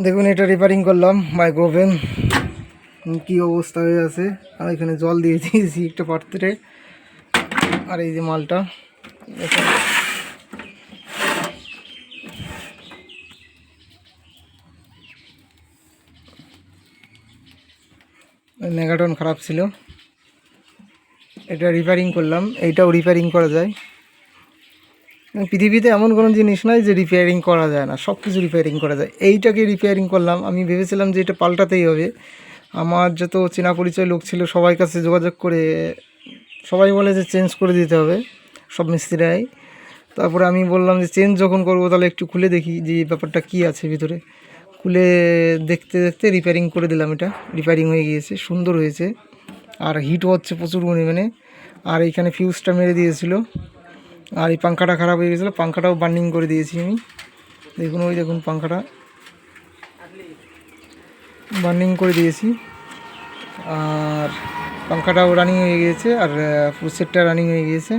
দেখুন, এটা রিপেয়ারিং করলাম মাইক্রো ওভেন কী অবস্থা হয়ে আছে। আর এখানে জল দিয়ে দিয়েছি একটা পাত্রে আর এই যে মালটা। মেগাটন খারাপ ছিল। এটা রিপেয়ারিং করলাম, এইটাও রিপেয়ারিং করা যায়। পৃথিবীতে এমন কোনো জিনিস নাই যে রিপেয়ারিং করা যায় না সব কিছু রিপেয়ারিং করা যায়। এইটাকে রিপেয়ারিং করলাম। আমি ভেবেছিলাম যে এটা পাল্টাতেই হবে। আমার যত চেনা পরিচয় লোক ছিল সবার কাছে যোগাযোগ করে, সবাই বলে যে চেঞ্জ করে দিতে হবে, সব মিস্ত্রিরাই। তারপরে আমি বললাম যে চেঞ্জ যখন করব, তাহলে একটু খুলে দেখি যে ব্যাপারটা কী আছে ভিতরে। খুলে দেখতে দেখতে রিপেয়ারিং করে দিলাম এটা। রিপেয়ারিং হয়ে গিয়েছে, সুন্দর হয়েছে। আর হিটও হচ্ছে প্রচুর পরিমাণে। আর এইখানে ফিউজটা মেরে দিয়েছিল। আর এই পাঙ্খাটা খারাপ হয়ে গেছিল পাঙ্খাটাও বার্নিং করে দিয়েছি আমি। দেখুন ওই দেখুন পাঙ্খাটা বার্নিং করে দিয়েছি। আর পাঙ্খাটাও রানিং হয়ে গিয়েছে আর ফুলসেটটা রানিং হয়ে গিয়েছে।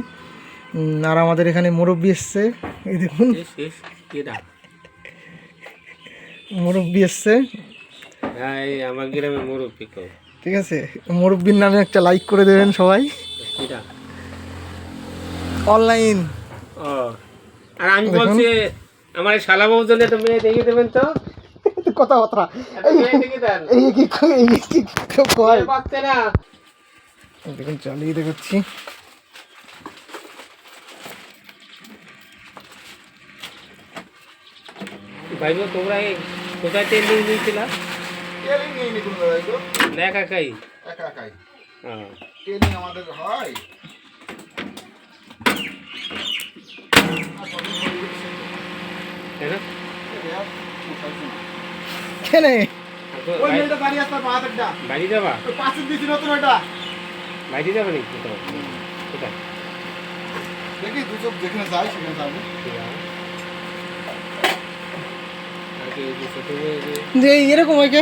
আর আমাদের এখানে মুরব্বি এসছে এই দেখুন। মুরব্বি এসছে। আমার গ্রামে মুরব্বী ঠিক আছে মুরব্বির নামে একটা লাইক করে দেবেন সবাই। অনলাইন ও। আর আমি বলছি আমার শালা বাবু জন্য একটা মেয়ে দেখে দেবেন তো। কথাবার্তা। এই কি এই কয়? পাচ্ছে না। দেখুন চালিয়ে দেখাচ্ছি। ভাই তোমরা এই কোথায় তেল নিয়ে নিয়েছিলা দেখা খাই হ্যাঁ আমাদের হয়। কেনে বাড়ি- বাড়ি যাবা? বাড়ি যাবে নাকি কোথাও? কোথায়? দেখি দু চোখ যেখানে সেখানে যাব। যে এরকম হয় কে